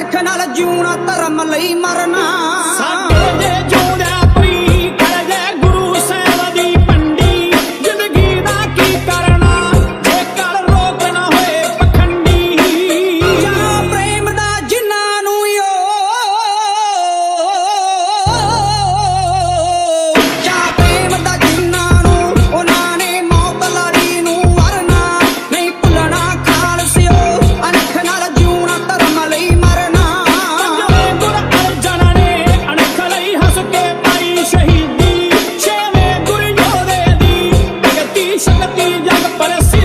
ਅਣਖ ਨਾਲ ਜਿਉਣਾ ਧਰਮ ਲਈ ਮਰਨਾ। parece